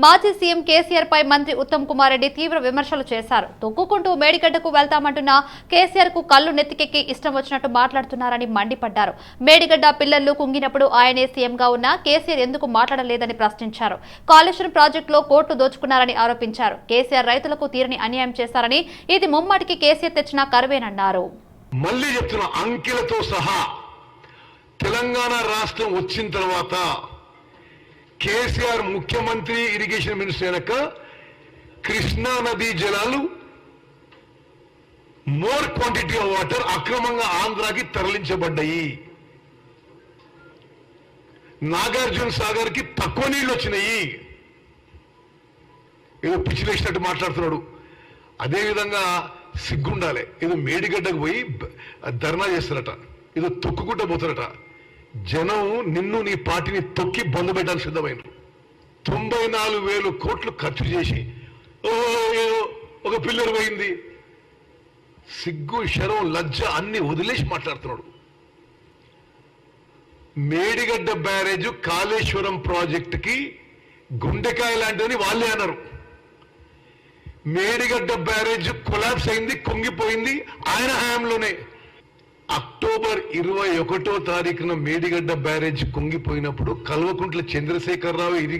మాజీ సీఎం కేసీఆర్ పై మంత్రి ఉత్తమ్ కుమార్ రెడ్డి తీవ్ర విమర్శలు చేశారు. తొక్కుకుంటూ మేడిగడ్డకు వెళ్తామంటున్న కేసీఆర్కు కళ్ళు నెత్తికెక్కి ఇష్టం వచ్చినట్టు మాట్లాడుతున్నారని మండిపడ్డారు. మేడిగడ్డ పిల్లలు కుంగినప్పుడు ఆయనే సీఎంగా ఉన్న కేసీఆర్ ఎందుకు మాట్లాడలేదని ప్రశ్నించారు. కాళేశ్వరం ప్రాజెక్టులో కోర్టు దోచుకున్నారని ఆరోపించారు. కేసీఆర్ రైతులకు తీరని అన్యాయం చేశారని ఇది ముమ్మాటికి కేసీఆర్ తెచ్చిన కరువేనన్నారు. మళ్ళీ చెప్తున్నా అంకెలతో సహా తెలంగాణ రాష్ట్రం వచ్చిన తర్వాత కేసీఆర్ ముఖ్యమంత్రి ఇరిగేషన్ మినిస్టర్ అయినాక కృష్ణా నదీ జలాలు మోర్ క్వాంటిటీ ఆఫ్ వాటర్ అక్రమంగా ఆంధ్రాకి తరలించబడ్డాయి. నాగార్జున సాగర్కి తక్కువ నీళ్ళు వచ్చినాయి. ఏదో పిచ్చిలేసినట్టు మాట్లాడుతున్నాడు. అదేవిధంగా సిగ్గుండాలి. ఏదో మేడిగడ్డకు పోయి ధర్నా చేస్తారట. ఏదో తొక్కుకుంటూ పోతారట. జనం నిన్ను నీ పార్టీని తొక్కి బంధు పెట్టాలి సిద్ధమైనరు తొంభై నాలుగు వేలు కోట్లు ఖర్చు చేసి ఓ ఒక పిల్లర్ పోయింది. సిగ్గు శరం లజ్జ అన్ని వదిలేసి మాట్లాడుతున్నాడు. మేడిగడ్డ బ్యారేజ్ కాళేశ్వరం ప్రాజెక్టుకి గుండెకాయ లాంటిదని వాళ్ళే అన్నారు. మేడిగడ్డ బ్యారేజ్ కొలాప్స్ అయింది కుంగిపోయింది ఆయన హయాంలోనే. అక్టోబర్ ఇరవై ఒకటో తారీఖున మేడిగడ్డ బ్యారేజ్ కుంగిపోయినప్పుడు కల్వకుంట్ల చంద్రశేఖరరావు ఇరి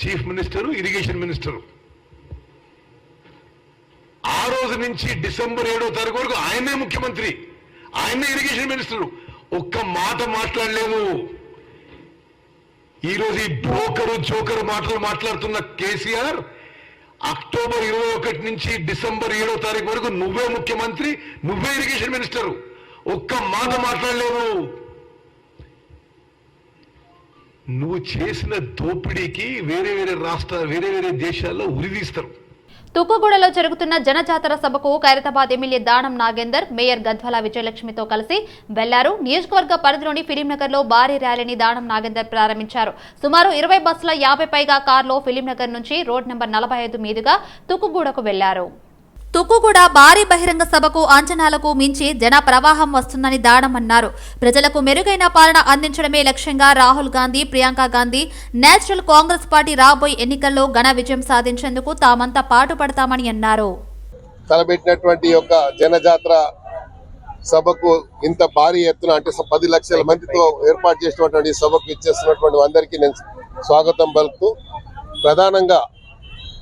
చీఫ్ మినిస్టరు ఇరిగేషన్ మినిస్టరు. ఆ రోజు నుంచి డిసెంబర్ ఏడో తారీఖు వరకు ఆయనే ముఖ్యమంత్రి ఆయనే ఇరిగేషన్ మినిస్టరు. ఒక్క మాట మాట్లాడలేదు. ఈరోజు ఈ బ్రోకరు జోకరు మాటలు మాట్లాడుతున్న కేసీఆర్ అక్టోబర్ ఇరవై ఒకటి నుంచి డిసెంబర్ ఏడో తారీఖు వరకు నువ్వే ముఖ్యమంత్రి నువ్వే ఇరిగేషన్ మినిస్టర్. ఒక్క మాట మాట్లాడలేవు. నువ్వు చేసిన దోపిడీకి వేరే వేరే రాష్ట్ర వేరే వేరే దేశాల్లో ఉరిదీస్తారు తుక్కుగూడలో జరుగుతున్న జనజాతర సభకు ఖైరతాబాద్ ఎమ్మెల్యే దానం నాగేందర్ మేయర్ గద్వాల విజయలక్ష్మితో కలిసి వెళ్ళారు. నియోజకవర్గ పరిధిలోని ఫిలింనగర్లో భారీ ర్యాలీని దానం నాగేందర్ ప్రారంభించారు. సుమారు ఇరవై బస్సుల యాభై పైగా కార్లో ఫిలింనగర్ నుంచి రోడ్ నెంబర్ నలభై ఐదు మీదుగా తుక్కుగూడకు వెళ్ళారు. తుక్కుగూడ భారీ బహిరంగ సభకు అంచనాలకు మించి జన ప్రవాహం వస్తుందని దాడమన్నారు ప్రజలకు మెరుగైన పాలన అందించడమే లక్ష్యంగా రాహుల్ గాంధీ ప్రియాంక గాంధీ నేచురల్ కాంగ్రెస్ పార్టీ రాబోయే ఎన్నికల్లో ఘన విజయం సాధించేందుకు తామంతా పాటుపడతామని అన్నారు. తలబెట్టినటువంటి యొక్క జనజాతర సభకు ఇంత భారీ ఎత్తున అంటే పది లక్షల మందితో ఏర్పాటు చేసినటువంటి సభకు ఇచ్చేస్తున్నటువంటి అందరికీ నేను స్వాగతం పలుకుతూ ప్రధానంగా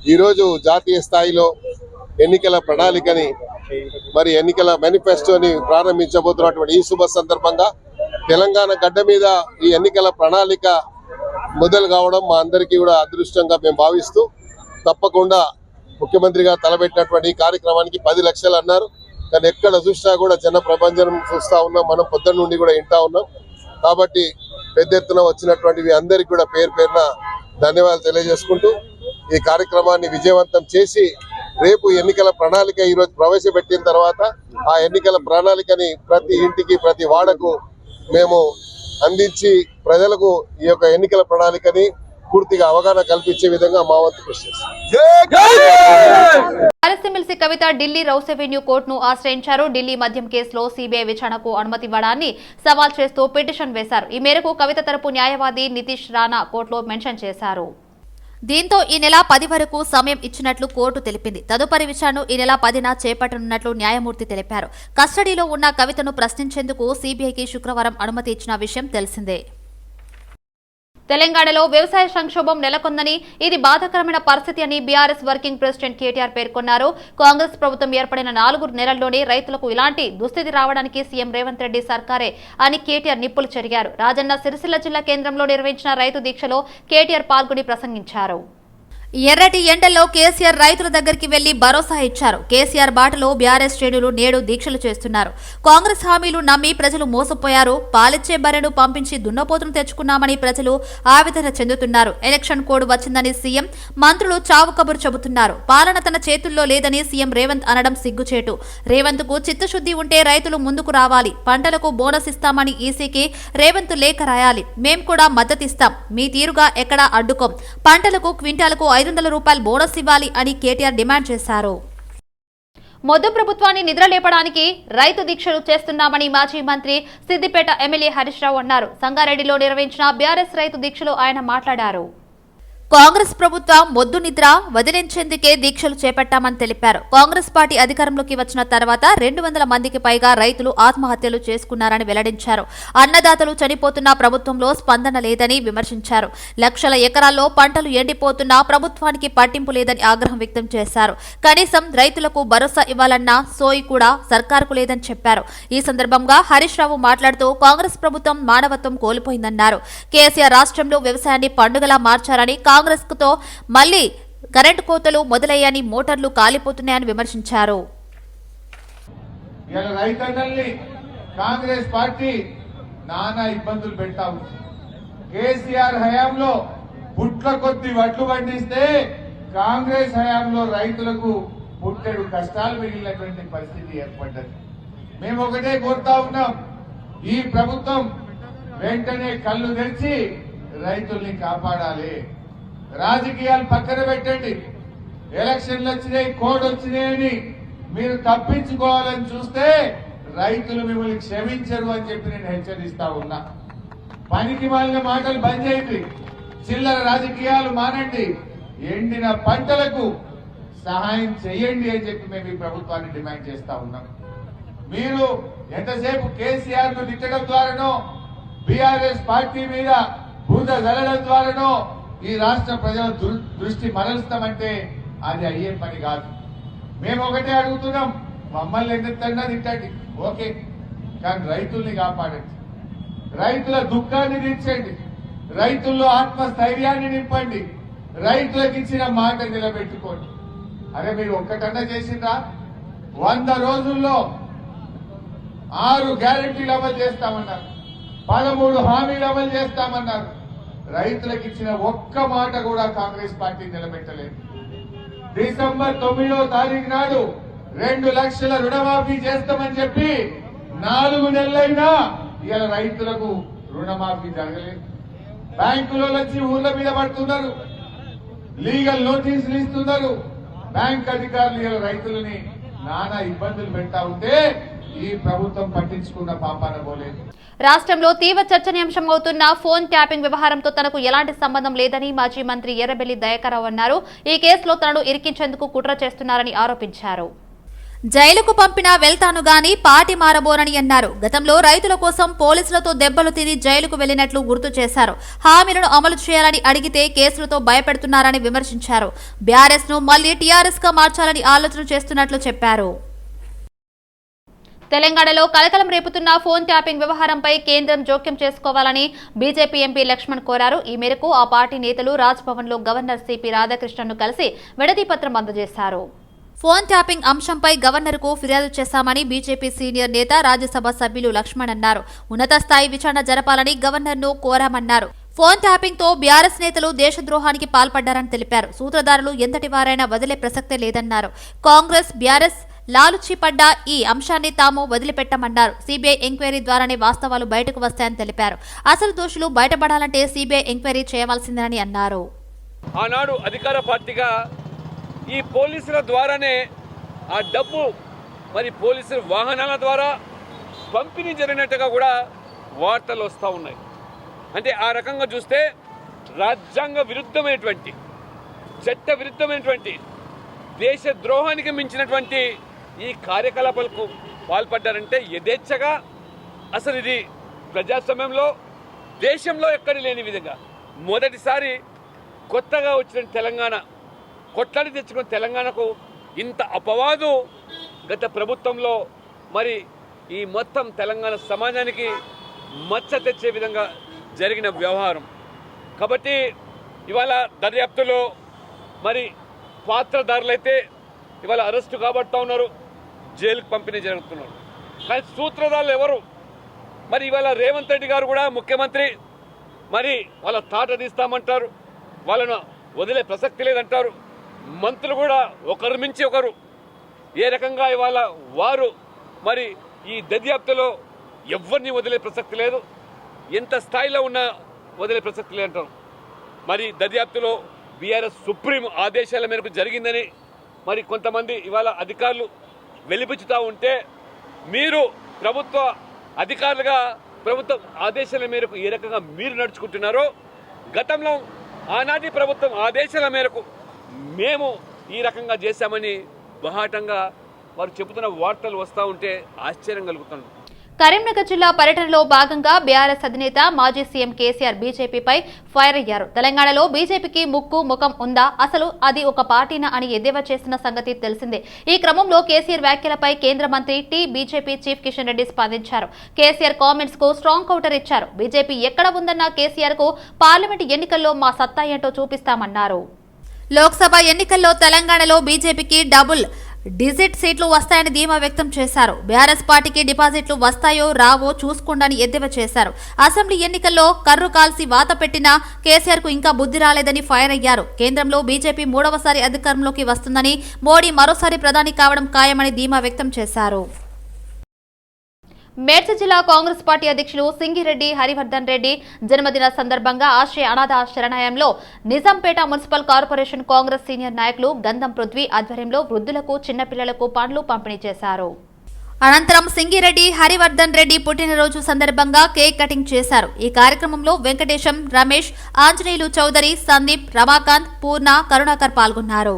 ఈరోజు జాతీయ స్థాయిలో ఎన్నికల ప్రణాళికని మరి ఎన్నికల మేనిఫెస్టోని ప్రారంభించబోతున్నటువంటి ఈ శుభ సందర్భంగా తెలంగాణ గడ్డ మీద ఈ ఎన్నికల ప్రణాళిక మొదలు కావడం మా అందరికీ కూడా అదృష్టంగా మేము భావిస్తూ తప్పకుండా ముఖ్యమంత్రి గారు తలబెట్టినటువంటి ఈ కార్యక్రమానికి పది లక్షలు అన్నారు. కానీ ఎక్కడ చూసినా కూడా జన ప్రపంచం చూస్తా ఉన్నాం. మనం పొద్దున్న నుండి కూడా వింటా ఉన్నాం. కాబట్టి పెద్ద ఎత్తున వచ్చినటువంటి అందరికీ కూడా పేరు పేరున ధన్యవాదాలు తెలియజేసుకుంటూ ఈ కార్యక్రమాన్ని విజయవంతం చేసి రేపు ఎన్నికల ప్రణాళిక ఈరోజు ప్రవేశపెట్టిన తర్వాత ఆ ఎన్నికల ప్రణాళికని ప్రతి ఇంటికి ప్రతి వాడకు మేము అందించి ప్రజలకు ఈ యొక్క ఎన్నికల ప్రణాళికని పూర్తిగా అవగాహన కల్పించే విధంగా మా వంతు కృషి చేస్తాం. MLC Kavitha Delhi Rouse avenue కోర్టును ఆశ్రయించారు. ఢిల్లీ మద్యం కేసులో సీబీఐ విచారణకు అనుమతి ఇవ్వడాన్ని సవాల్ చేస్తూ పిటిషన్ వేశారు. ఈ మేరకు కవిత తరపు న్యాయవాది నితీష్ రాణా కోర్టులో మెన్షన్ చేశారు. దీంతో ఈ నెల పది వరకు సమయం ఇచ్చినట్లు కోర్టు తెలిపింది. తదుపరి విచారణను ఈ నెల పదిన చేపట్టనున్నట్లు న్యాయమూర్తి తెలిపారు. కస్టడీలో ఉన్న కవితను ప్రశ్నించేందుకు సీబీఐకి శుక్రవారం అనుమతి ఇచ్చిన విషయం తెలిసిందే. తెలంగాణలో వ్యవసాయ సంక్షోభం నెలకొందని ఇది బాధాకరమైన పరిస్థితి అని బీఆర్ఎస్ వర్కింగ్ ప్రెసిడెంట్ కేటీఆర్ పేర్కొన్నారు. కాంగ్రెస్ ప్రభుత్వం ఏర్పడిన నాలుగు నెలల్లోనే రైతులకు ఇలాంటి దుస్థితి రావడానికి సీఎం రేవంత్ రెడ్డి సర్కారే అని కేటీఆర్ నిప్పులు చెరిగారు. రాజన్న సిరిసిల్ల జిల్లా కేంద్రంలో నిర్వహించిన రైతు దీక్షలో కేటీఆర్ పాల్గొని ప్రసంగించారు. ఎర్రటి ఎండల్లో కేసీఆర్ రైతుల దగ్గరికి వెళ్ళి భరోసా ఇచ్చారు. కేసీఆర్ బాటలో బీఆర్ఎస్ శ్రేణులు నేడు దీక్షలు చేస్తున్నారు. కాంగ్రెస్ హామీలు నమ్మి ప్రజలు మోసపోయారు. పాలిచ్చే బరెను పంపించి దున్నపోతును తెచ్చుకున్నామని ప్రజలు ఆవేదన చెందుతున్నారు. ఎలక్షన్ కోడ్ వచ్చిందని సీఎం మంత్రులు చావు కబురు చెబుతున్నారు. పాలన తన చేతుల్లో లేదని సీఎం రేవంత్ అనడం సిగ్గుచేటు. రేవంత్కు చిత్తశుద్ధి ఉంటే రైతులు ముందుకు రావాలి. పంటలకు బోనస్ ఇస్తామని ఈసీకి రేవంత్ లేఖ రాయాలి. మేం కూడా మద్దతిస్తాం. మీ తీరుగా ఎక్కడా అడ్డుకోం. పంటలకు క్వింటాలకు ఐదు వందల రూపాయలు బోనస్ ఇవ్వాలి అని కేటీఆర్ డిమాండ్ చేశారు. మొద్దు ప్రభుత్వాన్ని నిద్రలేపడానికి రైతు దీక్షలు చేస్తున్నామని మాజీ మంత్రి సిద్దిపేట ఎమ్మెల్యే హరీష్ రావు అన్నారు. సంగారెడ్డిలో నిర్వహించిన బీఆర్ఎస్ రైతు దీక్షలో ఆయన మాట్లాడారు. కాంగ్రెస్ ప్రభుత్వం మొద్దు నిద్ర వదిలించేందుకే దీక్షలు చేపట్టామని తెలిపారు. కాంగ్రెస్ పార్టీ అధికారంలోకి వచ్చిన తర్వాత రెండు వందల మందికి పైగా రైతులు ఆత్మహత్యలు చేసుకున్నారని వెల్లడించారు. అన్నదాతలు చనిపోతున్న ప్రభుత్వంలో స్పందన లేదని విమర్శించారు. లక్షల ఎకరాల్లో పంటలు ఎండిపోతున్నా ప్రభుత్వానికి పట్టింపు లేదని ఆగ్రహం వ్యక్తం చేశారు. కనీసం రైతులకు భరోసా ఇవ్వాలన్న సోయి కూడా సర్కారుకు లేదని చెప్పారు. ఈ సందర్భంగా హరీష్ రావు మాట్లాడుతూ కాంగ్రెస్ ప్రభుత్వం మానవత్వం కోల్పోయిందన్నారు. కేసీఆర్ రాష్ట్రంలో వ్యవసాయాన్ని పండుగలా మార్చారని కాంగ్రెస్ తో మళ్ళీ కరెంటు కోతలు మొదలయ్యాయని మోటార్లు కాలిపోతున్నాయని విమర్శించారు. కాంగ్రెస్ పార్టీ నానా ఇబ్బందులు పెట్టాము కేసీఆర్ హయాంలో పుట్ల కొద్ది వడ్లు పండిస్తే కాంగ్రెస్ హయాంలో రైతులకు పుట్టెడు కష్టాలు మిగిలినటువంటి పరిస్థితి ఏర్పడ్డది. మేము ఒకటే కోరుతా ఉన్నాం. ఈ ప్రభుత్వం వెంటనే కళ్ళు తెరిచి రైతుల్ని కాపాడాలి. రాజకీయాలు పక్కన పెట్టండి. ఎలక్షన్లు వచ్చినాయి కోడ్ వచ్చినాయని మీరు తప్పించుకోవాలని చూస్తే రైతులు మిమ్మల్ని క్షమించరు అని చెప్పి నేను హెచ్చరిస్తా ఉన్నా. పనికి మాలిన మాటలు బంద్ చేయండి. చిల్లర రాజకీయాలు మానండి. ఎండిన పంటలకు సహాయం చేయండి అని చెప్పి మేము ఈ ప్రభుత్వాన్ని డిమాండ్ చేస్తా ఉన్నాం. మీరు ఎంతసేపు కేసీఆర్ను తిట్టడం ద్వారానో బీఆర్ఎస్ పార్టీ మీద బూద జల్లడం ద్వారానో ఈ రాష్ట్ర ప్రజల దృష్టి మరలుస్తామంటే అది అయ్యే పని కాదు. మేము ఒకటే అడుగుతున్నాం మమ్మల్ని ఎందుకన్నా తిట్టండి? ఓకే కానీ రైతుల్ని కాపాడండి. రైతుల దుఃఖాన్ని తీర్చండి. రైతుల్లో ఆత్మస్థైర్యాన్ని నింపండి. రైతులకు ఇచ్చిన మాట నిలబెట్టుకోండి. అరే మీరు ఒక్కటన్నా చేసిండ్రా? వంద రోజుల్లో ఆరు గ్యారెంటీలు అమలు చేస్తామన్నారు. పదమూడు హామీలు అమలు చేస్తామన్నారు. రైతులకు ఇచ్చిన ఒక్క మాట కూడా కాంగ్రెస్ పార్టీ నిలబెట్టలేదు. డిసెంబర్ తొమ్మిదో తారీఖు నాడు రెండు లక్షల రుణమాఫీ చేస్తామని చెప్పి నాలుగు నెలలైనా ఇలా రైతులకు రుణమాఫీ జరగలేదు. బ్యాంకులో వచ్చి ఊర్ల మీద పడుతున్నారు. లీగల్ నోటీసులు ఇస్తున్నారు. బ్యాంక్ అధికారులు ఇలా రైతులని నానా ఇబ్బందులు పెడతా ఉంటే ఈ ప్రభుత్వం పట్టించుకున్న పాపాన పోలేదు. రాష్ట్రంలో తీవ్ర చర్చనీయాంశం అవుతున్న ఫోన్ ట్యాపింగ్ వ్యవహారంతో తనకు ఎలాంటి సంబంధం లేదని మాజీ మంత్రి ఎర్రబెల్లి దయాకరావు అన్నారు. ఈ కేసులో తనను ఇరికించేందుకు కుట్ర చేస్తున్నారని ఆరోపించారు. జైలుకు పంపినా వెళ్తాను గాని పాటి మారబోనని అన్నారు. గతంలో రైతుల కోసం పోలీసులతో దెబ్బలు తిని జైలుకు వెళ్ళినట్లు గుర్తు చేశారు. హామీలను అమలు చేయాలని అడిగితే కేసులతో భయపెడుతున్నారని విమర్శించారు. బీఆర్ఎస్ను మళ్ళీ టీఆర్ఎస్గా మార్చాలని ఆలోచన చేస్తున్నట్లు చెప్పారు. తెలంగాణలో కలకలం రేపుతున్న ఫోన్ ట్యాపింగ్ వ్యవహారంపై కేంద్రం జోక్యం చేసుకోవాలని బీజేపీ ఎంపీ లక్ష్మణ్ కోరారు. ఈ మేరకు ఆ పార్టీ నేతలు రాజ్భవన్లో గవర్నర్ సిపి రాధాకృష్ణన్ను కలిసి విడదీపత్రం అందజేశారు. ఫోన్ ట్యాపింగ్ అంశంపై గవర్నర్కు ఫిర్యాదు చేశామని బీజేపీ సీనియర్ నేత రాజ్యసభ సభ్యులు లక్ష్మణ్ అన్నారు. ఉన్నత స్థాయి విచారణ జరపాలని గవర్నర్ను కోరామన్నారు. ఫోన్ ట్యాపింగ్తో బీఆర్ఎస్ నేతలు దేశద్రోహానికి పాల్పడ్డారని తెలిపారు. సూత్రధారులు ఎంతటి వారైనా వదిలే ప్రసక్తే లేదన్నారు. కాంగ్రెస్ బీఆర్ఎస్ లాలుచిపడ్డ ఈ అంశాన్ని తాము వదిలిపెట్టమన్నారు. సిబిఐ ఎంక్వైరీ ద్వారానే వాస్తవాలు బయటకు వస్తాయని తెలిపారు. అసలు దోషులు బయటపడాలంటే సిబిఐ ఎంక్వైరీ చేయవలసిందని అన్నారు. ఆనాడు అధికార పార్టీగా ఈ పోలీసుల ద్వారానే ఆ డబ్బు మరి పోలీసుల వాహనాల ద్వారా పంపిణీ జరిగినట్టుగా కూడా వార్తలు వస్తూ ఉన్నాయి. అంటే ఆ రకంగా చూస్తే రాజ్యాంగ విరుద్ధమైనటువంటి చట్ట విరుద్ధమైనటువంటి దేశ ద్రోహానికి మించినటువంటి ఈ కార్యకలాపాలకు పాల్పడ్డారంటే యథేచ్ఛగా అసలు ఇది ప్రజాస్వామ్యంలో దేశంలో ఎక్కడ లేని విధంగా. మొదటిసారి కొత్తగా వచ్చిన తెలంగాణ కొట్లాడి తెచ్చుకున్న తెలంగాణకు ఇంత అపవాదు గత ప్రభుత్వంలో. మరి ఈ మొత్తం తెలంగాణ సమాజానికి మచ్చ తెచ్చే విధంగా జరిగిన వ్యవహారం. కాబట్టి ఇవాళ దర్యాప్తులో మరి పాత్రదారులైతే ఇవాళ అరెస్టు కాబట్టా ఉన్నారు. జైలుకు పంపిణీ జరుగుతున్నారు కానీ సూత్రధారులు ఎవరు? మరి ఇవాళ రేవంత్ రెడ్డి గారు కూడా ముఖ్యమంత్రి. మరి వాళ్ళ తాట తీస్తామంటారు. వాళ్ళను వదిలే ప్రసక్తి లేదంటారు. మంత్రులు కూడా ఒకరు మించి ఒకరు. ఏ రకంగా ఇవాళ వారు మరి ఈ దర్యాప్తులో ఎవరిని వదిలే ప్రసక్తి లేదు. ఎంత స్థాయిలో ఉన్నా వదిలే ప్రసక్తి లేదంటారు మరి దర్యాప్తులో బీఆర్ఎస్ సుప్రీం ఆదేశాల మేరకు జరిగిందని మరి కొంతమంది ఇవాళ అధికారులు వెలిపించుతూ ఉంటే మీరు ప్రభుత్వ అధికారులుగా ప్రభుత్వం ఆదేశాల మేరకు ఏ రకంగా మీరు నడుచుకుంటున్నారో గతంలో ఆనాటి ప్రభుత్వం ఆదేశాల మేరకు మేము ఈ రకంగా చేశామని బహాటంగా వారు చెబుతున్న వార్తలు వస్తూ ఉంటే ఆశ్చర్యం కలుగుతున్నాం కరీంనగర్ జిల్లా పర్యటనలో భాగంగా బీఆర్ఎస్ అధినేత మాజీ సీఎం కేసీఆర్ బీజేపీపై ఫైర్ అయ్యారు. తెలంగాణలో బీజేపీకి ముక్కు ముఖం ఉందా? అసలు అది ఒక పార్టీనా అని ఎద్దేవా చేసిన సంగతి తెలిసిందే. ఈ క్రమంలో కేసీఆర్ వ్యాఖ్యలపై కేంద్ర మంత్రి T BJP chief Kishan Reddy స్పందించారు. కేసీఆర్ కామెంట్స్కు స్ట్రాంగ్ కౌంటర్ ఇచ్చారు. బీజేపీ ఎక్కడ ఉందన్న కేసీఆర్కు పార్లమెంట్ ఎన్నికల్లో మా సత్తా ఏంటో చూపిస్తామన్నారు. లోక్సభ ఎన్నికల్లో తెలంగాణలో బీజేపీకి డబుల్ డిజిట్ సీట్లు వస్తాయని ధీమా వ్యక్తం చేశారు. బీఆర్ఎస్ పార్టీకి డిపాజిట్లు వస్తాయో రావో చూసుకోండని ఎద్దేవా చేశారు. అసెంబ్లీ ఎన్నికల్లో కర్రు కాల్సి వాత పెట్టిన కేసీఆర్కు ఇంకా బుద్ధి రాలేదని ఫైర్ అయ్యారు. కేంద్రంలో బీజేపీ మూడవసారి అధికారంలోకి వస్తుందని మోడీ మరోసారి ప్రధాని కావడం ఖాయమని ధీమా వ్యక్తం చేశారు. మేడ్చల్ జిల్లా కాంగ్రెస్ పార్టీ అధ్యక్షులు సింగిరెడ్డి హరివర్ధన్ రెడ్డి జన్మదిన సందర్భంగా ఆశ్రయ అనాథ శరణాయంలో Nizampet municipal corporation Congress senior నాయకులు గంధం పృథ్వీ ఆధ్వర్యంలో వృద్ధులకు చిన్నపిల్లలకు పండ్లు పంపిణీ చేశారు. అనంతరం సింగిరెడ్డి హరివర్ధన్ రెడ్డి పుట్టినరోజు సందర్భంగా కేక్ కటింగ్ చేశారు. ఈ కార్యక్రమంలో వెంకటేశం రమేష్ ఆంజనేయులు చౌదరి సందీప్ రమాకాంత్ పూర్ణ కరుణాకర్ పాల్గొన్నారు.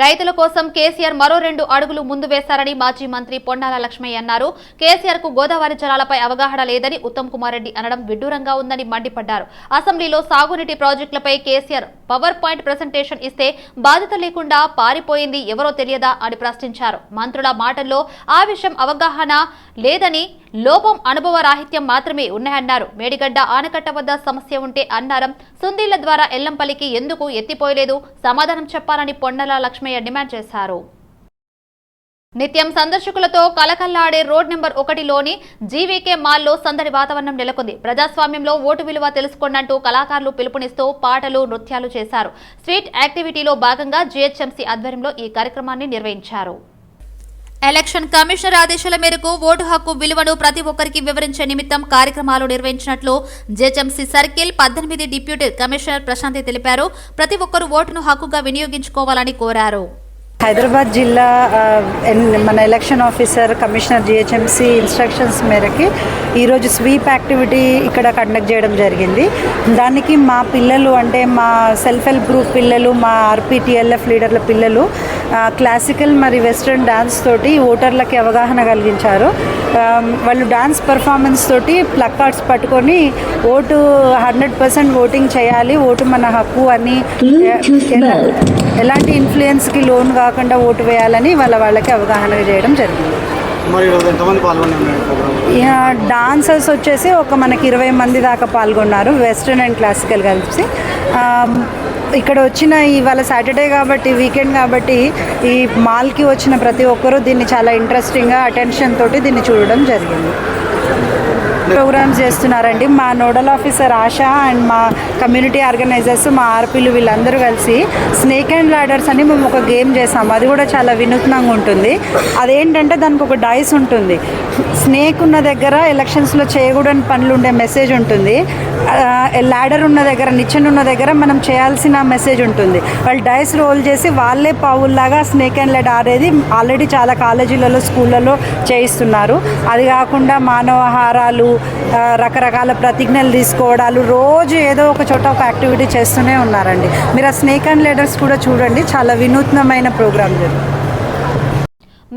రైతుల కోసం కేసీఆర్ మరో రెండు అడుగులు ముందు వేశారని మాజీ మంత్రి పొన్నాల లక్ష్మయ్య అన్నారు. కేసీఆర్కు గోదావరి జలాలపై అవగాహన లేదని ఉత్తమ్ కుమార్ రెడ్డి అనడం విడ్డూరంగా ఉందని మండిపడ్డారు. అసెంబ్లీలో సాగునీటి ప్రాజెక్టులపై కేసీఆర్ పవర్ పాయింట్ ప్రెజెంటేషన్ ఇస్తే బాధ్యత లేకుండా పారిపోయింది ఎవరో తెలియదా అని ప్రశ్నించారు. మంత్రుల మాటల్లో ఆ విషయం అవగాహన లేదని లోపం అనుభవ రాహిత్యం మాత్రమే ఉన్నాయన్నారు. మేడిగడ్డ ఆనకట్ట వద్ద సమస్య ఉంటే అన్నారం. సుందీళ్ళ ద్వారా ఎల్లంపల్లికి ఎందుకు ఎత్తిపోయలేదు? సమాధానం చెప్పాలని కొండల లక్ష్మయ్య డిమాండ్ చేశారు. నిత్యం సందర్శకులతో కలకల్లాడే రోడ్ నెంబర్ ఒకటిలోని జీవీకే మాల్లో సందడి వాతావరణం నెలకొంది. ప్రజాస్వామ్యంలో ఓటు విలువ తెలుసుకోండంటూ కళాకారులు పిలుపునిస్తూ పాటలు నృత్యాలు చేశారు. స్వీట్ యాక్టివిటీలో భాగంగా జీహెచ్ఎంసీ ఆధ్వర్యంలో ఈ కార్యక్రమాన్ని నిర్వహించారు. ఎలక్షన్ కమిషనర్ ఆదేశాల మేరకు ఓటు హక్కు విలువను ప్రతి ఒక్కరికి వివరించే నిమిత్తం కార్యక్రమాలు నిర్వహించినట్లు జేహెచ్ఎంసీ సర్కిల్ పద్దెనిమిది డిప్యూటీ కమిషనర్ ప్రశాంతి తెలిపారు. ప్రతి ఒక్కరూ ఓటును హక్కుగా వినియోగించుకోవాలని కోరారు. హైదరాబాద్ జిల్లా మన election officer commissioner GHMC instructions మేరకి ఈరోజు స్వీప్ యాక్టివిటీ ఇక్కడ కండక్ట్ చేయడం జరిగింది. దానికి మా పిల్లలు అంటే మా సెల్ఫ్ హెల్ప్ గ్రూప్ పిల్లలు మా ఆర్పీటీఎల్ఎఫ్ లీడర్ల పిల్లలు క్లాసికల్ మరి వెస్ట్రన్ డాన్స్ తోటి ఓటర్లకి అవగాహన కలిగించారు. వాళ్ళు డాన్స్ పర్ఫార్మెన్స్ తోటి ప్లక్ కార్డ్స్ పట్టుకొని ఓటు హండ్రెడ్ పర్సెంట్ ఓటింగ్ చేయాలి ఓటు మన హక్కు అని ఎలా- ఎలాంటి ఇన్ఫ్లుయెన్స్కి లోన్ కాకుండా ఓటు వేయాలని వాళ్ళ వాళ్ళకి అవగాహన చేయడం జరిగింది. డాన్సర్స్ వచ్చేసి ఒక మనకి ఇరవై మంది దాకా పాల్గొన్నారు వెస్ట్రన్ అండ్ క్లాసికల్ కలిసి. ఇక్కడ వచ్చిన ఇవాళ సాటర్డే కాబట్టి వీకెండ్ కాబట్టి ఈ మాల్కి వచ్చిన ప్రతి ఒక్కరూ దీన్ని చాలా ఇంట్రెస్టింగ్గా అటెన్షన్ తోటి దీన్ని చూడడం జరిగింది. ప్రోగ్రామ్స్ చేస్తున్నారండి. మా నోడల్ ఆఫీసర్ ఆశ అండ్ మా కమ్యూనిటీ ఆర్గనైజర్స్ మా ఆర్పీలు వీళ్ళందరూ కలిసి స్నేక్ అండ్ లాడర్స్ అని మేము ఒక గేమ్ చేసాము. అది కూడా చాలా వినూత్నంగా ఉంటుంది. అదేంటంటే దానికి ఒక డైస్ ఉంటుంది. స్నేక్ ఉన్న దగ్గర ఎలక్షన్స్లో చేయకూడని పనులు ఉండే మెసేజ్ ఉంటుంది. లాడర్ ఉన్న దగ్గర నిచ్చెన ఉన్న దగ్గర మనం చేయాల్సిన మెసేజ్ ఉంటుంది. వాళ్ళు డైస్ రోల్ చేసి వాళ్ళే పావుల్లాగా స్నేక్ అండ్ లెడ్ ఆడేది ఆల్రెడీ చాలా కాలేజీలలో స్కూళ్ళలో చేయిస్తున్నారు. అది కాకుండా మానవహారాలు రకరకాల ప్రతిజ్ఞలు తీసుకోవడాలు రోజు ఏదో ఒక చోట ఒక యాక్టివిటీ చేస్తూనే ఉన్నారండి. మీరు ఆ స్నేక్ అండ్ లెడర్స్ కూడా చూడండి. చాలా వినూత్నమైన ప్రోగ్రామ్ జరుగుతుంది.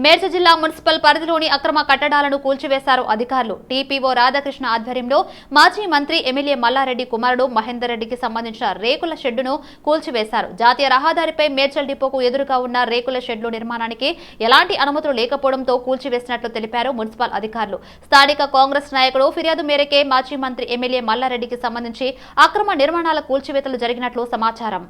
మేడ్చ జిల్లా మున్సిపల్ పరిధిలోని అక్రమ కట్టడాలను కూల్చివేశారు అధికారులు. టీపీఓ రాధాకృష్ణ ఆధ్వర్యంలో మాజీ మంత్రి ఎమ్మెల్యే మల్లారెడ్డి కుమారుడు మహేందర్ రెడ్డికి సంబంధించిన రేకుల షెడ్డును కూల్చివేశారు. జాతీయ రహదారిపై మేడ్చల్ డిపోకు ఎదురుగా ఉన్న రేకుల షెడ్లు నిర్మాణానికి ఎలాంటి అనుమతులు లేకపోవడంతో కూల్చివేసినట్లు తెలిపారు మున్సిపల్ అధికారులు. స్థానిక కాంగ్రెస్ నాయకుడు ఫిర్యాదు మేరకే మాజీ మంత్రి ఎమ్మెల్యే మల్లారెడ్డికి సంబంధించి అక్రమ నిర్మాణాల కూల్చివేతలు జరిగినట్లు సమాచారం.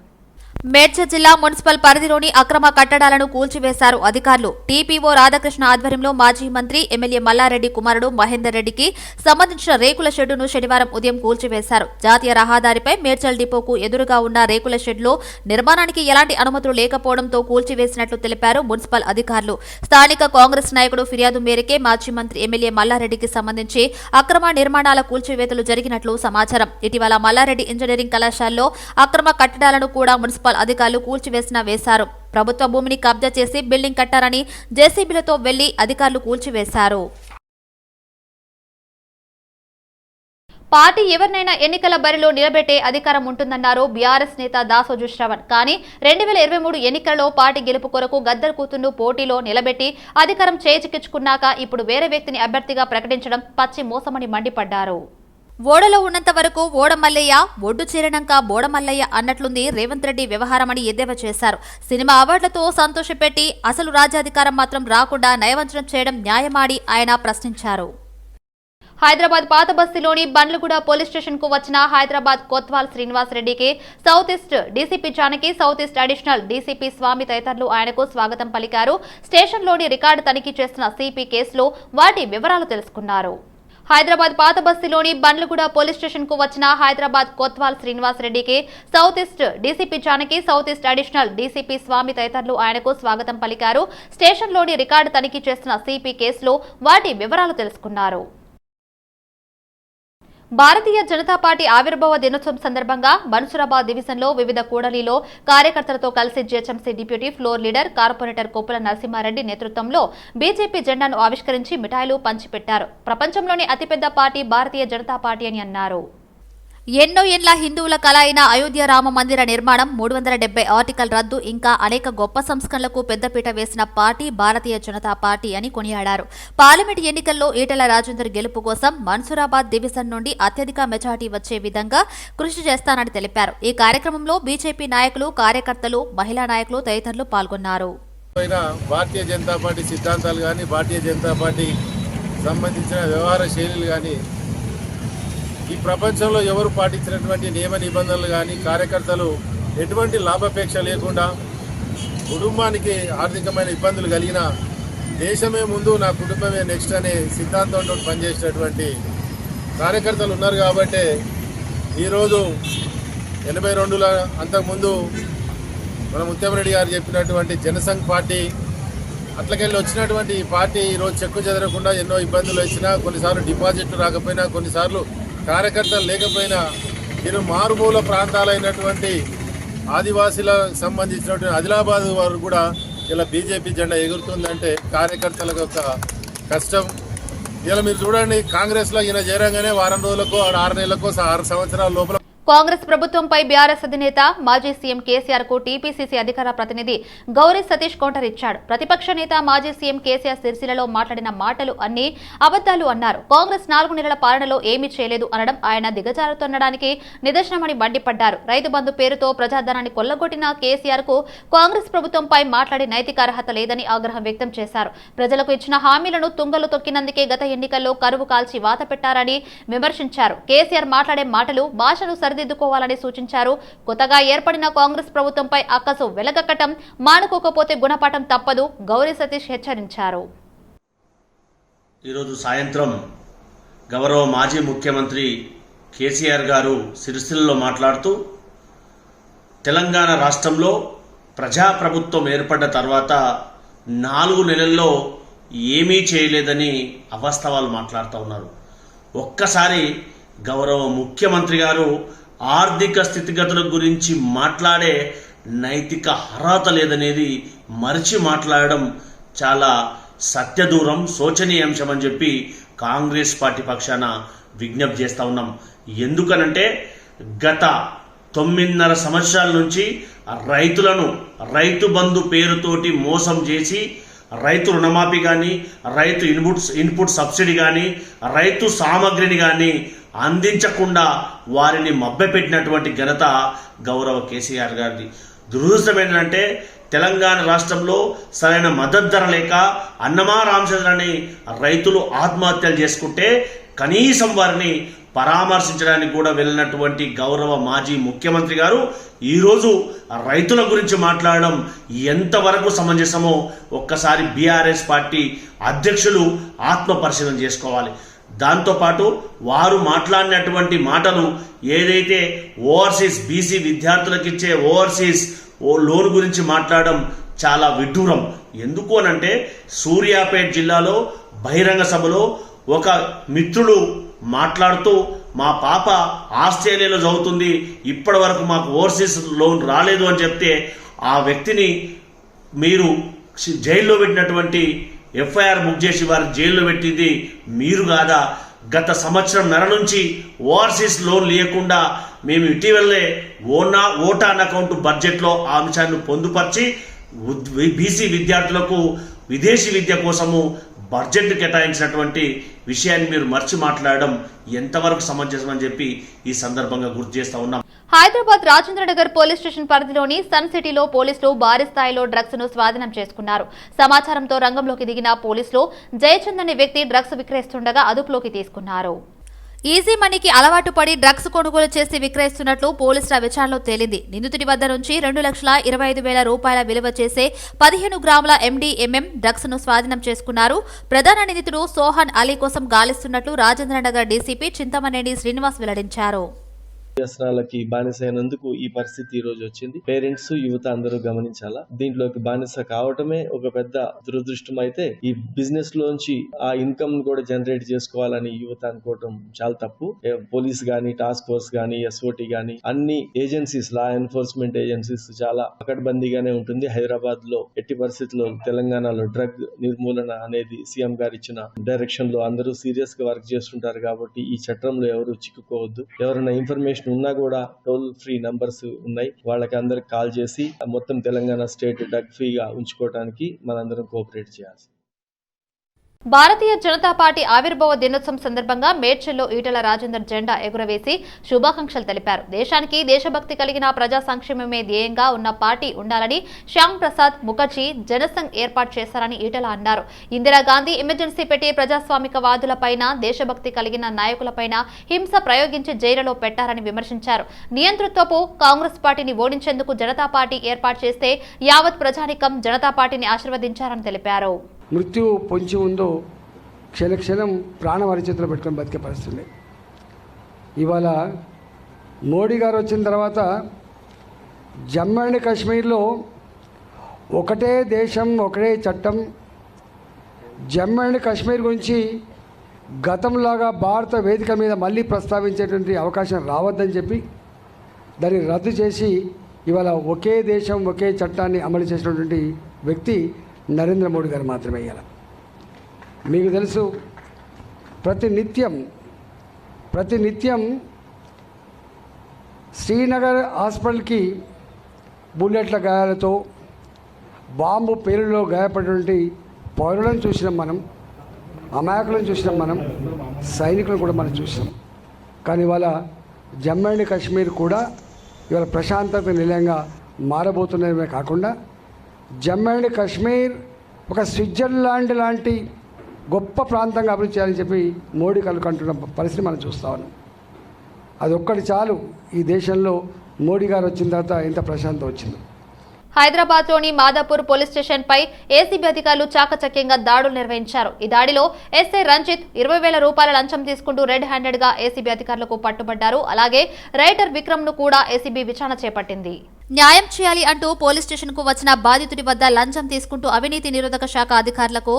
మేడ్చల్ జిల్లా మున్సిపల్ పరిధిలోని అక్రమ కట్టడాలను కూల్చివేశారు అధికారులు. టీపీఓ రాధాకృష్ణ ఆధ్వర్యంలో మాజీ మంత్రి ఎమ్మెల్యే మల్లారెడ్డి కుమారుడు మహేందర్ రెడ్డికి సంబంధించిన రేకుల షెడ్డును శనివారం ఉదయం కూల్చివేశారు. జాతీయ రహదారిపై మేడ్చల్ డిపోకు ఎదురుగా ఉన్న రేకుల షెడ్లో నిర్మాణానికి ఎలాంటి అనుమతులు లేకపోవడంతో కూల్చివేసినట్లు తెలిపారు మున్సిపల్ అధికారులు. స్థానిక కాంగ్రెస్ నాయకుడు ఫిర్యాదు మేరకే మాజీ మంత్రి ఎమ్మెల్యే మల్లారెడ్డికి సంబంధించి అక్రమ నిర్మాణాల కూల్చివేతలు జరిగినట్లు సమాచారం. ఇటీవల మల్లారెడ్డి ఇంజనీరింగ్ కళాశాలలో అక్రమ కట్టడాలను కూడా మున్సిపల్ మున్సిపల్ అధికారులు కూల్చివేసిన వేశారు. ప్రభుత్వ భూమిని కబ్జా చేసి బిల్డింగ్ కట్టారని జేసీబీలతో వెళ్ళి అధికారులు కూల్చివేశారు. పార్టీ ఎవరినైనా ఎన్నికల బరిలో నిలబెట్టే అధికారం ఉంటుందన్నారు బీఆర్ఎస్ నేత దాసోజు శ్రవణ్. కానీ రెండు వేల ఇరవై మూడు ఎన్నికల్లో పార్టీ గెలుపు కొరకు గద్దర్ కూతుర్ను పోటీలో నిలబెట్టి అధికారం చేజిక్కించుకున్నాక ఇప్పుడు వేరే వ్యక్తిని అభ్యర్థిగా ప్రకటించడం పచ్చి మోసమని మండిపడ్డారు. ఓడలో ఉన్నంత వరకు ఓడమల్లయ్య ఒడ్డు చేరినాక బోడమల్లయ్య అన్నట్లుంది రేవంత్ రెడ్డి వ్యవహారమని ఎద్దేవా చేశారు. సినిమా అవార్డులతో సంతోషపెట్టి అసలు రాజ్యాధికారం మాత్రం రాకుండా నయవంచనం చేయడం న్యాయమాడి ఆయన ప్రశ్నించారు. హైదరాబాద్ పాత బస్తీలోని బండ్లగూడ పోలీస్ స్టేషన్కు వచ్చిన హైదరాబాద్ కొత్వాల్ శ్రీనివాస్ రెడ్డికి south east DCP Janaki south east additional DCP Swamy తదితరులు ఆయనకు స్వాగతం పలికారు. స్టేషన్లోని రికార్డు తనిఖీ చేసిన సిపి కేసులో వాటి వివరాలు తెలుసుకున్నారు. హైదరాబాద్ పాత బస్తీలోని బండ్లగూడ పోలీస్ స్టేషన్కు వచ్చిన హైదరాబాద్ కొత్వాల్ శ్రీనివాస్ రెడ్డికి south east DCP Janaki south east additional DCP Swamy తదితరులు ఆయనకు స్వాగతం పలికారు. స్టేషన్లోని రికార్డు తనిఖీ చేసిన సిపి కేసులో వాటి వివరాలు తెలుసుకున్నారు. భారతీయ జనతా పార్టీ ఆవిర్భావ దినోత్సవం సందర్భంగా బన్సురాబాద్ డివిజన్లో వివిధ కూడలిలో కార్యకర్తలతో కలిసి GHMC deputy floor leader corporator Kopula Narasimha Reddy నేతృత్వంలో బీజేపీ జెండాను ఆవిష్కరించి మిఠాయిలు పంచిపెట్టారు. ప్రపంచంలోని అతిపెద్ద పార్టీ భారతీయ జనతా పార్టీ అని అన్నారు. ఎన్నో ఎండ్ల హిందువుల కళ అయిన అయోధ్య రామ మందిర నిర్మాణం మూడు వందల డెబ్బై ఆర్టికల్ రద్దు ఇంకా అనేక గొప్ప సంస్కరణలకు పెద్దపీట వేసిన పార్టీ భారతీయ జనతా పార్టీ అని కొనియాడారు. పార్లమెంట్ ఎన్నికల్లో ఈటల రాజేందర్ గెలుపు కోసం మన్సూరాబాద్ డివిజన్ నుండి అత్యధిక మెజార్టీ వచ్చే విధంగా కృషి చేస్తానని తెలిపారు. ఈ కార్యక్రమంలో బీజేపీ నాయకులు కార్యకర్తలు మహిళా నాయకులు తదితరులు పాల్గొన్నారు. భారతీయ జనతా పార్టీ సిద్ధాంతాలు కానీ భారతీయ జనతా పార్టీ సంబంధించిన వ్యవహార శైలులు కానీ ఈ ప్రపంచంలో ఎవరు పాటించినటువంటి నియమ నిబంధనలు కానీ కార్యకర్తలు ఎటువంటి లాభాపేక్ష లేకుండా కుటుంబానికి ఆర్థికమైన ఇబ్బందులు కలిగిన దేశమే ముందు నా కుటుంబమే నెక్స్ట్ అనే సిద్ధాంతంతో పనిచేసినటువంటి కార్యకర్తలు ఉన్నారు కాబట్టే ఈరోజు ఎనభై రెండుల అంతకుముందు మన ముత్యంరెడ్డి గారు చెప్పినటువంటి జనసంఘ్ పార్టీ అట్లకెళ్ళి వచ్చినటువంటి ఈ పార్టీ ఈరోజు చెక్కు చెదరకుండా ఎన్నో ఇబ్బందులు వచ్చినా కొన్నిసార్లు డిపాజిట్లు రాకపోయినా కొన్నిసార్లు కార్యకర్తలు లేకపోయినా నేను మారుమూల ప్రాంతాలైనటువంటి ఆదివాసీలకు సంబంధించినటువంటి ఆదిలాబాద్ వారు కూడా ఇలా బీజేపీ జెండా ఎగురుతుందంటే కార్యకర్తల యొక్క కష్టం. ఇలా మీరు చూడండి కాంగ్రెస్లో ఈయన చేరంగానే వారం రోజులకు ఆరు నెలలకు ఆరు సంవత్సరాల లోపల కాంగ్రెస్ ప్రభుత్వంపై బీఆర్ఎస్ అధినేత మాజీ సీఎం కేసీఆర్కు టీపీసీసీ అధికార ప్రతినిధి గౌరీ సతీష్ కౌంటర్ ఇచ్చాడు. ప్రతిపక్ష నేత మాజీ సీఎం కేసీఆర్ సిరిసిలలో మాట్లాడిన మాటలు అన్ని అబద్దాలు అన్నారు. కాంగ్రెస్ నాలుగు నెలల పాలనలో ఏమీ చేయలేదు అనడం ఆయన దిగజారుతుండడానికి నిదర్శనమని మండిపడ్డారు రైతు బంధు పేరుతో ప్రజాధనాన్ని కొల్లగొట్టిన కేసీఆర్కు కాంగ్రెస్ ప్రభుత్వంపై మాట్లాడే నైతిక అర్హత లేదని ఆగ్రహం వ్యక్తం చేశారు. ప్రజలకు ఇచ్చిన హామీలను తుంగలు తొక్కినందుకే గత ఎన్నికల్లో కరువు కాల్చి వాత పెట్టారని విమర్శించారు. కేసీఆర్ మాట్లాడే మాటలు భాషను సరిదిద్దుకోవాలని సూచించారు. కొత్తగా ఏర్పడిన కాంగ్రెస్ ప్రభుత్వంపై అక్కసు వెలగక్కటం మానుకోకపోతే గుణపాఠం తప్పదు గౌరీ సతీష్ హెచ్చరించారు. ఈరోజు సాయంత్రం గౌరవ మాజీ ముఖ్యమంత్రి కేసీఆర్ గారు సిరిసిల్లలో మాట్లాడుతూ తెలంగాణ రాష్ట్రంలో ప్రజాప్రభుత్వం ఏర్పడ్డ తర్వాత నాలుగు నెలల్లో ఏమీ చేయలేదని అవాస్తవాలు మాట్లాడుతూ ఉన్నారు. ఒక్కసారి గౌరవ ముఖ్యమంత్రి గారు ఆర్థిక స్థితిగతుల గురించి మాట్లాడే నైతిక అర్హత లేదనేది మరిచి మాట్లాడడం చాలా సత్యదూరం శోచనీయాంశం అని చెప్పి కాంగ్రెస్ పార్టీ పక్షాన విజ్ఞప్తి చేస్తా ఉన్నాం. ఎందుకనంటే గత తొమ్మిదిన్నర సంవత్సరాల నుంచి రైతులను రైతు బంధు పేరుతోటి మోసం చేసి రైతు రుణమాఫీ కానీ రైతు ఇన్పుట్ ఇన్పుట్ సబ్సిడీ కానీ రైతు సామగ్రిని కానీ అందించకుండా వారిని మభ్యపెట్టినటువంటి ఘనత గౌరవ కేసీఆర్ గారిది. దురదృష్టం ఏంటంటే తెలంగాణ రాష్ట్రంలో సరైన మద్దతు ధర లేక అన్నమా రామచంద్రని రైతులు ఆత్మహత్యలు చేసుకుంటే కనీసం వారిని పరామర్శించడానికి కూడా వెళ్ళినటువంటి గౌరవ మాజీ ముఖ్యమంత్రి గారు ఈరోజు రైతుల గురించి మాట్లాడడం ఎంతవరకు సమంజసమో ఒక్కసారి బీఆర్ఎస్ పార్టీ అధ్యక్షులు ఆత్మ పరిశీలన చేసుకోవాలి. దాంతోపాటు వారు మాట్లాడినటువంటి మాటలు ఏదైతే ఓవర్సీస్ బీసీ విద్యార్థులకు ఇచ్చే ఓవర్సీస్ ఓ లోన్ గురించి మాట్లాడడం చాలా విడ్డూరం. ఎందుకు అనంటే సూర్యాపేట జిల్లాలో బహిరంగ సభలో ఒక మిత్రుడు మాట్లాడుతూ మా పాప ఆస్ట్రేలియాలో చదువుతుంది ఇప్పటి వరకు మాకు ఓవర్సీస్ లోన్ రాలేదు అని చెప్తే ఆ వ్యక్తిని మీరు జైల్లో పెట్టినటువంటి ఎఫ్ఐఆర్ బుక్ చేసి వారి జైల్లో పెట్టింది. మీరు కాదా? గత సంవత్సరం నెల నుంచి ఓవర్సీస్ లోన్ లేకుండా మేము ఇటీవలే ఓనా ఓటాన్ అకౌంట్ బడ్జెట్లో ఆ అంశాన్ని పొందుపరిచి బీసీ విద్యార్థులకు విదేశీ విద్య కోసము బడ్జెట్ కేటాయించినటువంటి విషయాన్ని మీరు మర్చి మాట్లాడడం ఎంతవరకు సమంజసం అని చెప్పి ఈ సందర్భంగా గుర్తు చేస్తా ఉన్నాం. హైదరాబాద్ రాజేంద్రనగర్ పోలీస్ స్టేషన్ పరిధిలోని సన్ సిటీలో పోలీసులు భారీ స్థాయిలో డ్రగ్స్ను స్వాధీనం చేసుకున్నారు. సమాచారంతో రంగంలోకి దిగిన పోలీసులు జయచంద్ అనే వ్యక్తి డ్రగ్స్ విక్రయిస్తుండగా అదుపులోకి తీసుకున్నారు. ఈజీ మనీకి అలవాటు పడి డ్రగ్స్ కొనుగోలు చేసి విక్రయిస్తున్నట్లు పోలీసుల విచారణలో తేలింది. నిందితుడి వద్ద నుంచి రెండు లక్షల ఇరవై ఐదు వేల రూపాయల విలువ చేసే పదిహేను గ్రాముల ఎండీఎంఎం డ్రగ్స్ను స్వాధీనం చేసుకున్నారు. ప్రధాన నిందితుడు సోహన్ అలీ కోసం గాలిస్తున్నట్లు రాజేంద్రనగర్ డీసీపీ చింతమనేని శ్రీనివాస్ వెల్లడించారు. వ్యసనాలకి బానిసైనందుకు ఈ పరిస్థితి ఈ రోజు వచ్చింది. పేరెంట్స్ యువత అందరూ గమనించాలా? దీంట్లోకి బానిస కావటమే ఒక పెద్ద దురదృష్టం అయితే ఈ బిజినెస్ లోంచి ఆ ఇన్కమ్ కూడా జనరేట్ చేసుకోవాలని యువత అనుకోవటం చాలా తప్పు. పోలీస్ గానీ టాస్క్ ఫోర్స్ గానీ ఎస్ఓటి గానీ అన్ని ఏజెన్సీస్ లా ఎన్ఫోర్స్మెంట్ ఏజెన్సీస్ చాలా అకడ్బందీగానే ఉంటుంది. హైదరాబాద్లో ఎట్టి పరిస్థితుల్లో తెలంగాణలో డ్రగ్ నిర్మూలన అనేది సీఎం గారు ఇచ్చిన డైరెక్షన్లో అందరూ సీరియస్గా వర్క్ చేస్తుంటారు కాబట్టి ఈ చట్టంలో ఎవరు చిక్కుకోవద్దు. ఎవరైనా ఇన్ఫర్మేషన్ ఉన్నా కూడా టోల్ ఫ్రీ నంబర్స్ ఉన్నాయి. వాళ్ళకి అందరికి కాల్ చేసి మొత్తం తెలంగాణ స్టేట్ డగ్ ఫ్రీగా ఉంచుకోవడానికి మనందరం కోఆపరేట్ చేయాల్సి భారతీయ జనతా పార్టీ ఆవిర్భావ దినోత్సవం సందర్భంగా మేడ్చల్లో ఈటల రాజేందర్ జెండా ఎగురవేసి శుభాకాంక్షలు తెలిపారు. దేశానికి దేశభక్తి కలిగిన ప్రజా సంక్షేమమే ధ్యేయంగా ఉన్న పార్టీ ఉండాలని శ్యామ్ ప్రసాద్ ముఖర్జీ జనసంఘ్ ఏర్పాటు చేశారని ఈటల అన్నారు. ఇందిరాగాంధీ ఎమర్జెన్సీ పెట్టి ప్రజాస్వామిక వాదులపైన దేశభక్తి కలిగిన నాయకులపైన హింస ప్రయోగించి జైలులో పెట్టారని విమర్శించారు. నియంతృత్వపు కాంగ్రెస్ పార్టీని ఓడించేందుకు జనతా పార్టీ ఏర్పాటు చేస్తే యావత్ ప్రజానికం జనతా పార్టీని ఆశీర్వదించారని తెలిపారు. మృత్యు పొంచి ఉందో క్షణ క్షణం ప్రాణం అరిచేతిలో పెట్టుకొని బతికే పరిస్థితుంది ఇవాళ మోడీ గారు వచ్చిన తర్వాత జమ్మూ అండ్ కాశ్మీర్లో ఒకటే దేశం ఒకటే చట్టం. జమ్మూ అండ్ కాశ్మీర్ గురించి గతంలాగా భారత వేదిక మీద మళ్ళీ ప్రస్తావించేటువంటి అవకాశం రావద్దని చెప్పి దాన్ని రద్దు చేసి ఇవాళ ఒకే దేశం ఒకే చట్టాన్ని అమలు చేసినటువంటి వ్యక్తి నరేంద్ర మోడీ గారు మాత్రమే ఇవ్వాలి మీకు తెలుసు ప్రతి నిత్యం ప్రతి నిత్యం శ్రీనగర్ హాస్పిటల్కి బుల్లెట్ల గాయాలతో బాంబు పేలులో గాయపడినటువంటి పౌరులను చూసినాం మనం అమాయకులను చూసినాం మనం సైనికులను కూడా మనం చూసినాం. కానీ ఇవాళ జమ్మూ అండ్ కాశ్మీర్ కూడా ఇవాళ ప్రశాంతత నిలయంగా మారబోతున్నమే కాకుండా జమ్మూ అండ్ కాశ్మీర్ ఒక స్విట్జర్లాండ్ లాంటి గొప్ప ప్రాంతంగా అభివృద్ధి చేయాలని చెప్పి మోడీ కలుకంటున్న పరిస్థితి మనం చూస్తా ఉన్నాం. అదొక్కటి చాలు. ఈ దేశంలో మోడీ గారు వచ్చిన తర్వాత ఎంత ప్రశాంతం వచ్చింది. హైదరాబాద్లోని మాదాపూర్ పోలీస్ స్టేషన్పై ఏసీబీ అధికారులు చాకచక్యంగా దాడులు నిర్వహించారు. ఈ దాడిలో ఎస్ఐ రంజిత్ ఇరవై వేల రూపాయల లంచం తీసుకుంటూ రెడ్ హ్యాండెడ్గా ఏసీబీ అధికారులకు పట్టుబడ్డారు. అలాగే రైటర్ విక్రమ్ను కూడా ఏసీబీ విచారణ చేపట్టింది. న్యాయం చేయాలి అంటూ పోలీస్ స్టేషన్కు వచ్చిన బాధితుడి వద్ద లంచం తీసుకుంటూ అవినీతి నిరోధక శాఖ అధికారులకు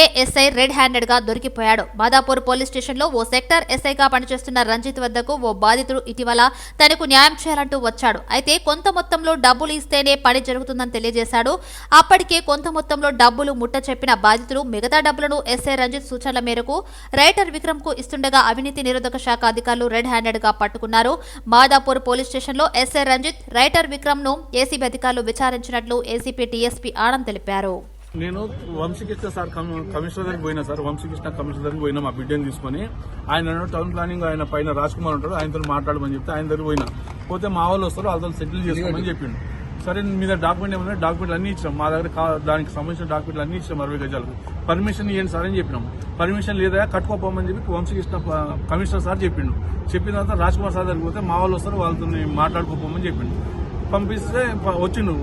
ఏఎస్ఐ రెడ్ హ్యాండెడ్గా దొరికిపోయాడు. మాదాపూర్ పోలీస్ స్టేషన్లో ఓ సెక్టర్ ఎస్ఐగా పనిచేస్తున్న రంజిత్ వద్దకు ఓ బాధితుడు ఇటీవల తనకు న్యాయం చేయాలంటూ వచ్చాడు. అయితే కొంత మొత్తంలో డబ్బులు ఇస్తేనే పని జరుగుతుందని తెలియజేశాడు. అప్పటికే కొంత మొత్తంలో డబ్బులు ముట్ట చెప్పిన బాధితుడు మిగతా డబ్బులను ఎస్ఐ రంజిత్ సూచనల మేరకు రైటర్ విక్రమ్కు ఇస్తుండగా అవినీతి నిరోధక శాఖ అధికారులు రెడ్ హ్యాండెడ్గా పట్టుకున్నారు. మాదాపూర్ పోలీస్ స్టేషన్లో ఎస్ఐ రంజిత్ రైటర్ విక్రమ్ ను ఏసీబీ అధికారులు విచారించినట్లు ఏసీపీ టీఎస్పీ ఆనంద్ తెలిపారు. నేను వంశీకృష్ణ సార్ కమి- కమిషనర్ దగ్గరికి పోయినా సార్ వంశీకృష్ణ కమిషనర్ దగ్గరికి పోయినా మా బిడ్డని తీసుకొని ఆయన టౌన్ ప్లానింగ్ ఆయన పైన రాజ్ కుమార్ ఉంటాడు ఆయనతో మాట్లాడమని చెప్తే ఆయన దగ్గర పోయినా. పోతే మా వాళ్ళు వస్తారు వాళ్ళతో సెటిల్ చేసుకోమని చెప్పిండు. సరే మీద డాక్యుమెంట్ ఏమన్నా డాక్యుమెంట్లు అన్ని ఇచ్చాం మా దగ్గర దానికి సంబంధించిన డాక్యుమెంట్లు అన్ని ఇచ్చాం అరవై గజాలకు. పర్మిషన్ ఇవ్వండి సార్ అని చెప్పినాం. పర్మిషన్ లేదా కట్టుకోపోమని చెప్పి వంశీకృష్ణ కమిషనర్ సార్ చెప్పిండు. చెప్పిన తర్వాత రాజ్ కుమార్ సార్ దగ్గరికి పోతే మా వాళ్ళు వస్తారు వాళ్ళతో మాట్లాడుకోపోమని చెప్పిండు. పంపిస్తే వచ్చిండు.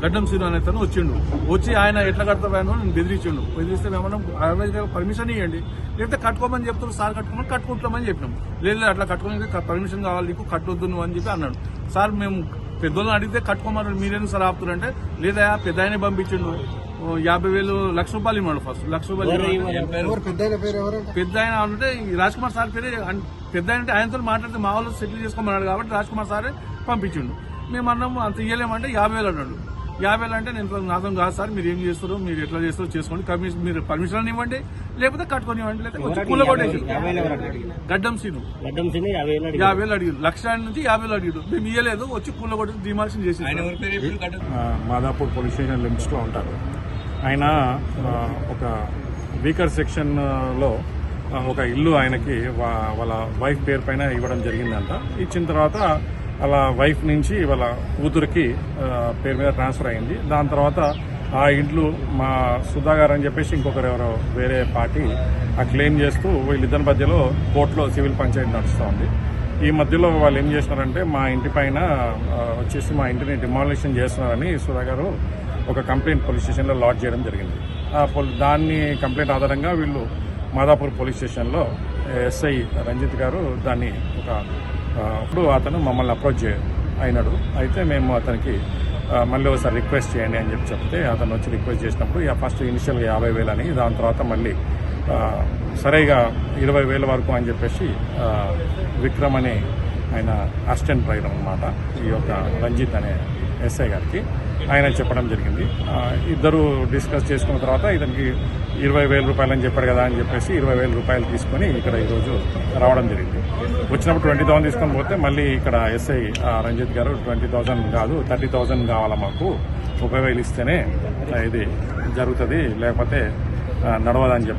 గడ్డం సీను అనే అతను వచ్చిండు. వచ్చి ఆయన ఎట్లా కడతారు ఆయన నేను బెదిరించిండు. బెదిరిస్తే అరవై పర్మిషన్ ఇవ్వండి లేకపోతే కట్టుకోమని చెప్తారు సార్ కట్టుకోమని కట్టుకుంటామని చెప్పినాం. లేదు లేదు, అట్లా కట్టుకోని పర్మిషన్ కావాలి నీకు కట్టొద్దు నువ్వు అని చెప్పి అన్నాడు. సార్ మేము పెద్దోళ్ళని అడిగితే కట్టుకోమన్నాడు మీరేందుకు సార్ ఆపుతారంటే లేదా పెద్ద ఆయన పంపించిండు. యాభై వేలు లక్ష రూపాయలు ఇవ్వడు ఫస్ట్ లక్ష రూపాయలు పెద్ద ఆయన అంటే ఈ రాజ్ కుమార్ సార్ పేరే పెద్ద ఆయన అంటే ఆయనతో మాట్లాడితే మా వాళ్ళు సెటిల్ చేసుకోమన్నాడు కాబట్టి రాజ్ కుమార్ సారే పంపించిండు. మేము అన్నాము అంత ఇయ్యలేమంటే యాభై వేలు అన్నాడు. యాభై వేలు అంటే నేను నాతో కాదు సార్ మీరు ఏం చేస్తారు మీరు ఎట్లా చేస్తారో చేసుకోండి. కమిషన్ మీరు పర్మిషన్ ఇవ్వండి లేకపోతే కట్టుకొని ఇవ్వండి లేకపోతే కూల కొట్టేసి గడ్డం సీను. యాభై వేలు అడిగారు. లక్ష నుంచి యాభై వేలు అడిగారు మేము ఇయ్యలేదు వచ్చి కూల కొట్టి డిమార్షన్ చేసి మాదాపూర్ పోలీస్ స్టేషన్ లిమిట్స్లో ఉంటారు. ఆయన ఒక వీకర్ సెక్షన్లో ఒక ఇల్లు ఆయనకి వాళ్ళ వైఫ్ పేరు పైన ఇవ్వడం జరిగిందంట. ఇచ్చిన తర్వాత అలా వైఫ్ నుంచి వాళ్ళ కూతురికి పేరు మీద ట్రాన్స్ఫర్ అయింది. దాని తర్వాత ఆ ఇండ్లు మా సుధా గారు అని చెప్పేసి ఇంకొకరు ఎవరో వేరే పార్టీ ఆ క్లెయిమ్ చేస్తూ వీళ్ళిద్దరి మధ్యలో కోర్టులో సివిల్ పంచాయతీ నడుస్తూ ఉంది. ఈ మధ్యలో వాళ్ళు ఏం చేస్తున్నారంటే మా ఇంటి పైన వచ్చేసి మా ఇంటిని డిమాలిషన్ చేస్తున్నారని సుధా గారు ఒక కంప్లైంట్ పోలీస్ స్టేషన్లో లాడ్జ్ చేయడం జరిగింది. ఆ దాన్ని కంప్లైంట్ ఆధారంగా వీళ్ళు మాదాపూర్ పోలీస్ స్టేషన్లో ఎస్ఐ రంజిత్ గారు దాన్ని ఒక అప్పుడు అతను మమ్మల్ని అప్రోచ్ అయినాడు. అయితే మేము అతనికి మళ్ళీ ఒకసారి రిక్వెస్ట్ చేయండి అని చెప్పి చెప్తే అతను వచ్చి రిక్వెస్ట్ చేసినప్పుడు ఇక ఫస్ట్ ఇనిషియల్గా యాభై వేలు అని దాని తర్వాత మళ్ళీ ఆ, సరిగా ఇరవై వేల వరకు అని చెప్పేసి విక్రమ్ అనే ఆయన అసిస్టెంట్ డ్రైవర్ అనమాట ఈ యొక్క రంజిత్ అనే ఎస్ఐ గారికి ఆయన చెప్పడం జరిగింది. ఇద్దరు డిస్కస్ చేసుకున్న తర్వాత ఇతనికి ఇరవై వేల రూపాయలు అని చెప్పారు కదా అని చెప్పేసి ఇరవై వేల రూపాయలు తీసుకొని ఇక్కడ ఈరోజు రావడం జరిగింది. వచ్చినప్పుడు ట్వంటీ థౌసండ్ తీసుకొని పోతే మళ్ళీ ఇక్కడ ఎస్ఐ ఆ, రంజిత్ గారు ట్వంటీ థౌసండ్ కాదు థర్టీ థౌసండ్ కావాలా మాకు ముప్పై వేలు ఇస్తేనే ఇది జరుగుతుంది లేకపోతే నడవదని చెప్పి